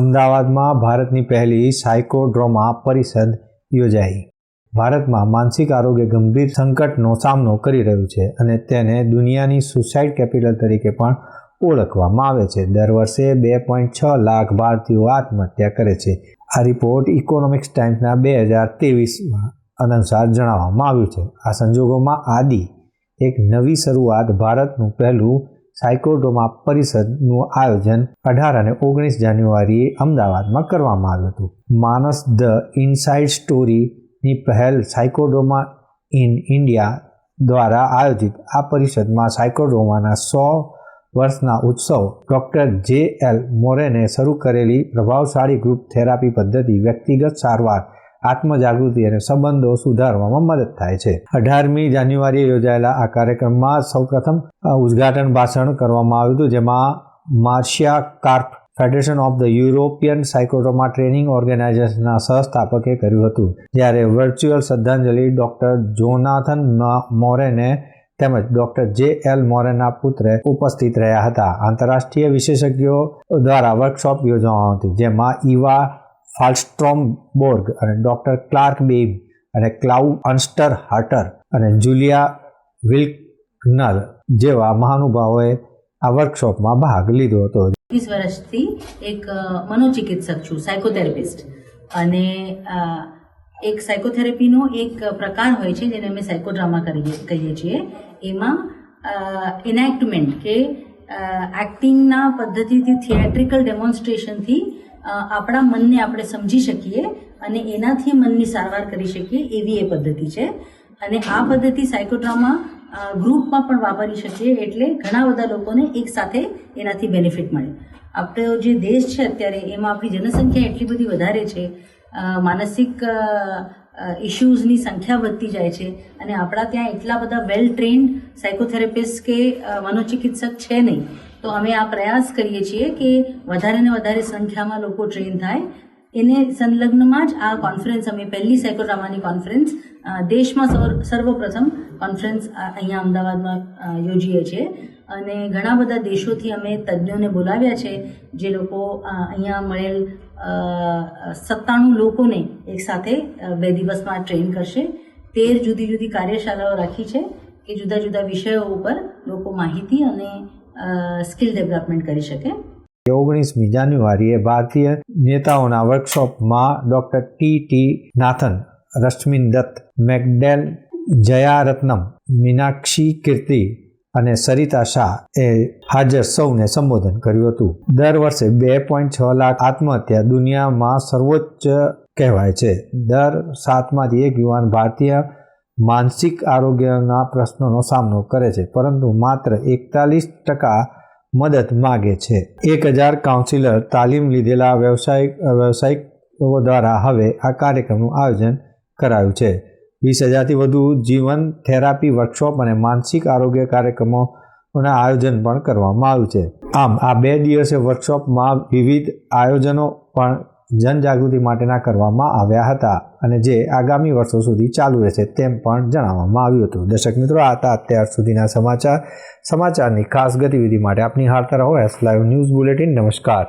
અમદાવાદમાં ભારતની પહેલી સાયકોડ્રોમા પરિષદ યોજાઈ. ભારતમાં માનસિક આરોગ્ય ગંભીર સંકટનો સામનો કરી રહ્યું છે અને તેને દુનિયાની સુસાઇડ કેપિટલ તરીકે પણ ઓળખવામાં આવે છે. દર વર્ષે બે પોઈન્ટ છ લાખ ભારતીયો આત્મહત્યા કરે છે. આ રિપોર્ટ ઇકોનોમિક્સ ટાઈમ્સના બે હજાર ત્રેવીસમાં અનુસાર જણાવવામાં આવ્યું છે. આ સંજોગોમાં આદિ એક નવી શરૂઆત ભારતનું પહેલું સાયકોડ્રોમા પરિષદનું આયોજન અઢાર અને ઓગણીસ જાન્યુઆરીએ અમદાવાદમાં કરવામાં આવ્યું હતું. માનસ ધ ઇનસાઇડ સ્ટોરીની પહેલ સાયકોડ્રોમા ઇન ઇન્ડિયા દ્વારા આયોજિત. આ પરિષદમાં સાયકોડ્રોમાના સો વર્ષના ઉત્સવ ડૉક્ટર જે એલ મોરેને શરૂ કરેલી પ્રભાવશાળી ગ્રુપ થેરાપી પદ્ધતિ વ્યક્તિગત સારવાર આત્મજાગૃતિ અને સંબંધો સુધારવામાં મદદ થાય છે. અઢારમી જાન્યુઆરીએ યોજાયેલા આ કાર્યક્રમમાં સૌપ્રથમ ઉદ્ઘાટન ભાષણ કરવામાં આવ્યું હતું, જેમાં Marcia Karp federation of the European psychotrauma training ઓર્ગેનાઇઝેશનના સહસ્થાપકે કર્યું હતું. જ્યારે વર્ચ્યુઅલ શ્રદ્ધાંજલિ ડૉક્ટર જોનાથન મોરેને તેમજ ડૉક્ટર જે એલ મોરેના પુત્રે ઉપસ્થિત રહ્યા હતા. આંતરરાષ્ટ્રીય વિશેષજ્ઞો દ્વારા વર્કશોપ યોજવામાં હતી જેમાં ઈવા ફાલ્સ્ટ્રોમબોર્ગ અને ડૉક્ટર ક્લાર્ક બેબ અને ક્લાઉ અન્સ્ટર હાર્ટર અને જુલિયા વિલ્કનર જેવા મહાનુભાવોએ આ વર્કશોપમાં ભાગ લીધો હતો. વીસ વર્ષથી એક મનોચિકિત્સક છું સાયકોથેરાપિસ્ટ અને એક સાયકોથેરાપીનો એક પ્રકાર હોય છે જેને અમે સાયકોડ્રામા કરીએ, કહીએ છીએ. એમાં ઇનેક્ટમેન્ટ કે એક્ટિંગના પદ્ધતિથી થિયેટ્રિકલ ડેમોન્સ્ટ્રેશનથી આપણા મનને આપણે સમજી શકીએ અને એનાથી મનની સારવાર કરી શકીએ એવી એ પદ્ધતિ છે. અને આ પદ્ધતિ સાયકોડ્રામા ગ્રુપમાં પણ વાપરી શકીએ એટલે ઘણા બધા લોકોને એકસાથે એનાથી બેનિફિટ મળે. આપણો જે દેશ છે અત્યારે એમાં આપણી જનસંખ્યા એટલી બધી વધારે છે માનસિક ઇશ્યુઝની સંખ્યા વધતી જાય છે અને આપણા ત્યાં એટલા બધા વેલ ટ્રેન્ડ સાયકોથેરાપિસ્ટ કે મનોચિકિત્સક છે નહીં. તો અમે આ પ્રયાસ કરીએ છીએ કે વધારે ને વધારે સંખ્યામાં લોકો ટ્રેન થાય. એને સંલગ્નમાં જ આ કોન્ફરન્સ અમે પહેલી સાયકોડ્રામાની કોન્ફરન્સ દેશમાં સર્વ- સર્વપ્રથમ કોન્ફરન્સ અહીંયા અમદાવાદમાં યોજીએ છીએ. અને ઘણા બધા દેશોથી અમે તજ્ઞોને બોલાવ્યા છે, જે લોકો અહીંયા મળેલ સત્તાણું લોકોને એક સાથે બે દિવસમાં ટ્રેન કરશે. તેર જુદી જુદી કાર્યશાળાઓ રાખી છે કે જુદા જુદા વિષયો ઉપર લોકો માહિતી અને સ્કિલ ડેવલપમેન્ટ કરી શકે. ઓગણીસમી જાન્યુઆરીએ ભારતીય નેતાઓના વર્કશોપમાં doctor T T Nathan, Rashmin Datt મેકડેલ Jayaratnam, Meenakshi Kirti અને સરિતા શાહ એ હાજર સૌને સંબોધન કર્યું હતું. દર વર્ષે બે પોઈન્ટ છ લાખ આત્મહત્યા દુનિયામાં સર્વોચ્ચ કહેવાય છે. દર સાતમાંથી એક યુવાન ભારતીય માનસિક આરોગ્યના પ્રશ્નોનો સામનો કરે છે, પરંતુ માત્ર એકતાલીસ ટકા મદદ માગે છે. એક હજાર કાઉન્સિલર તાલીમ લીધેલા વ્યવસાયિક, વ્યવસાયિકો દ્વારા હવે આ કાર્યક્રમનું આયોજન કરાયું છે. વીસ હજારથી વધુ જીવન થેરાપી વર્કશોપ અને માનસિક આરોગ્ય કાર્યક્રમોના આયોજન પણ કરવામાં આવ્યું છે. આમ, આ બે દિવસીય વર્કશોપમાં વિવિધ આયોજનો પણ જનજાગૃતિ માટેના કરવામાં આવ્યા હતા અને જે આગામી વર્ષો સુધી ચાલુ રહેશે તેમ પણ જણાવવામાં આવ્યું હતું. દર્શક મિત્રો, આ હતા અત્યાર સુધીના સમાચાર. સમાચારની ખાસ ગતિવિધિ માટે આપની હારતા રહો. એસ લાઈવ ન્યૂઝ બુલેટિન નમસ્કાર.